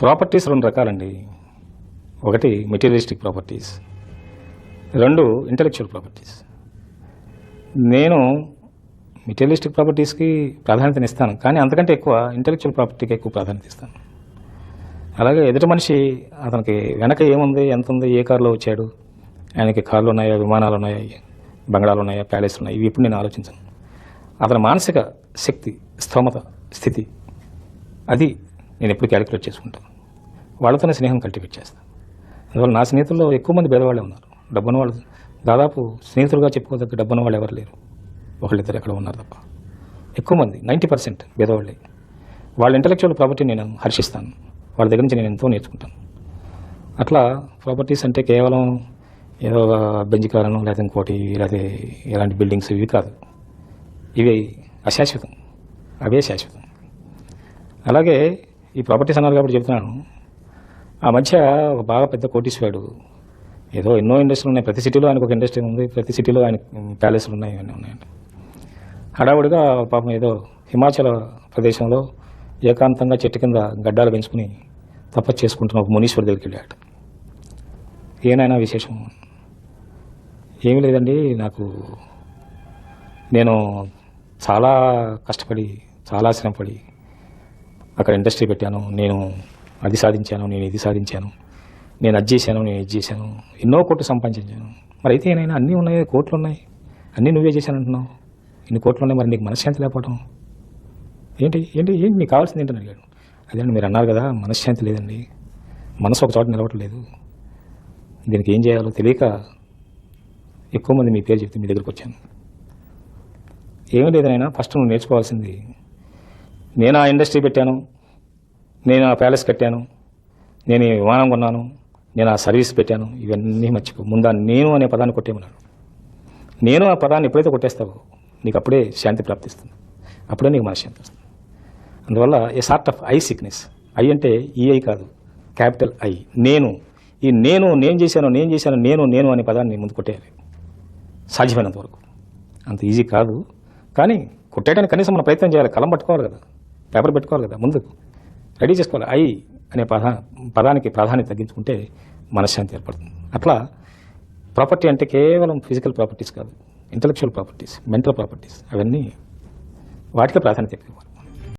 Properties రెండు రకాలండి. ఒకటి మెటీరియలిస్టిక్ ప్రాపర్టీస్ రెండు ఇంటలెక్చువల్ ప్రాపర్టీస్. నేను మెటీరియలిస్టిక్ ప్రాపర్టీస్కి ప్రాధాన్యతనిస్తాను కానీ అంతకంటే ఎక్కువ ఇంటలెక్చువల్ ప్రాపర్టీకి ఎక్కువ ప్రాధాన్యత ఇస్తాను. అలాగే ఎదుటి మనిషి అతనికి వెనక ఏముంది ఎంత ఉంది ఏ కారులో వచ్చాడు ఆయనకి కార్లు ఉన్నాయా విమానాలు ఉన్నాయా బంగళాలు ఉన్నాయా ప్యాలెస్లు ఉన్నాయి ఇవి ఇప్పుడు నేను ఆలోచించను. అతని మానసిక శక్తి స్తోమత స్థితి అది నేను ఎప్పుడు క్యాలిక్యులేట్ చేసుకుంటాను. వాళ్ళతోనే స్నేహం కల్టివేట్ చేస్తాను అందువల్ల నా స్నేహితుల్లో ఎక్కువ మంది పేదవాళ్ళే ఉన్నారు. డబ్బున్న వాళ్ళు దాదాపు స్నేహితులుగా చెప్పుకోదగ్గ డబ్బున్న వాళ్ళు ఎవరు లేరు. ఒకళ్ళిద్దరు ఎక్కడ ఉన్నారు తప్ప. ఎక్కువ మంది నైంటీ పర్సెంట్ పేదవాళ్ళే వాళ్ళ ఇంటలెక్చువల్ ప్రాపర్టీ నేను హర్షిస్తాను. వాళ్ళ దగ్గర నుంచి నేను ఎంతో నేర్చుకుంటాను. అట్లా ప్రాపర్టీస్ అంటే కేవలం ఏదో ఒక బెంజ్ కారణం లేదా ఇంకోటి లేదా ఇలాంటి బిల్డింగ్స్ ఇవి కాదు. ఇవి అశాశ్వతం. అవే శాశ్వతం. అలాగే ఈ ప్రాపర్టీస్ అన్నారు కాబట్టి చెప్తున్నాను. ఆ మధ్య ఒక బాగా పెద్ద కోటీశ్వరుడు ఏదో ఎన్నో ఇండస్ట్రీలు ఉన్నాయి. ప్రతి సిటీలో ఆయనకు ఒక ఇండస్ట్రీ ఉంది. ప్రతి సిటీలో ఆయన ప్యాలెస్లు ఉన్నాయి ఇవన్నీ ఉన్నాయండి హడావుడిగా పాపం ఏదో హిమాచల ప్రదేశంలో ఏకాంతంగా చెట్టు కింద గడ్డాలు పెంచుకుని తపస్సు చేసుకుంటున్న ఒక మునీశ్వర్ దగ్గరికి వెళ్ళాడు. ఏనైనా విశేషం? ఏమీ లేదండి. నాకు నేను చాలా కష్టపడి చాలా శ్రమపడి అక్కడ ఇండస్ట్రీ పెట్టాను నేను అది సాధించాను నేను ఇది సాధించాను నేను అది చేశాను నేను ఇది చేశాను ఎన్నో కోట్లు సంపాదించాను. మరి అయితే ఏనైనా అన్నీ ఉన్నాయి? కోట్లు ఉన్నాయి. అన్నీ నువ్వే చేశాను అంటున్నావు ఇన్ని కోట్లు ఉన్నాయి మరి నీకు మనశ్శాంతి లేకపోవడం ఏంటి ఏంటి ఏంటి మీకు కావాల్సింది ఏంటని అడిగాడు. అదేనండి మీరు అన్నారు కదా మనశ్శాంతి లేదండి. మనసు ఒక చోట నిలవట్లేదు దీనికి ఏం చేయాలో తెలియక ఎక్కువ మంది మీ పేరు చెప్తే మీ దగ్గరికి వచ్చాను. ఏమీ లేదనైనా ఫస్ట్ నువ్వు నేర్చుకోవాల్సింది నేను ఆ ఇండస్ట్రీ పెట్టాను. నేను ఆ ప్యాలెస్ కట్టాను. నేను ఈ విమానం కొన్నాను. నేను ఆ సర్వీస్ పెట్టాను. ఇవన్నీ మర్చిపో ముందా నేను అనే పదాన్ని కొట్టేమన్నాడు నేను ఆ పదాన్ని ఎప్పుడైతే కొట్టేస్తావో నీకు అప్పుడే శాంతి ప్రాప్తిస్తుంది. అప్పుడే నీకు మనశ్శాంతి వస్తుంది. అందువల్ల a sort of I sickness I అంటే ఈఐ కాదు. క్యాపిటల్ ఐ నేను. ఈ నేను నేను చేశాను నేను చేశాను నేను నేను అనే పదాన్ని ముందు కొట్టేయాలి. సాధ్యమైనంత వరకు. అంత ఈజీ కాదు. కానీ కొట్టేయడానికి కనీసం మనం ప్రయత్నం చేయాలి. కలం పట్టుకోవాలి కదా. పేపర్ పెట్టుకోవాలి కదా ముందు. రెడీ చేసుకోవాలి. ఐ అనే పదా పదానికి ప్రాధాన్యత తగ్గించుకుంటే మనశ్శాంతి ఏర్పడుతుంది. అట్లా ప్రాపర్టీ అంటే కేవలం ఫిజికల్ ప్రాపర్టీస్ కాదు ఇంటలెక్చువల్ ప్రాపర్టీస్ మెంటల్ ప్రాపర్టీస్ అవన్నీ వాటికి ప్రాధాన్యత ఎక్కువ. ఇవ్వాలి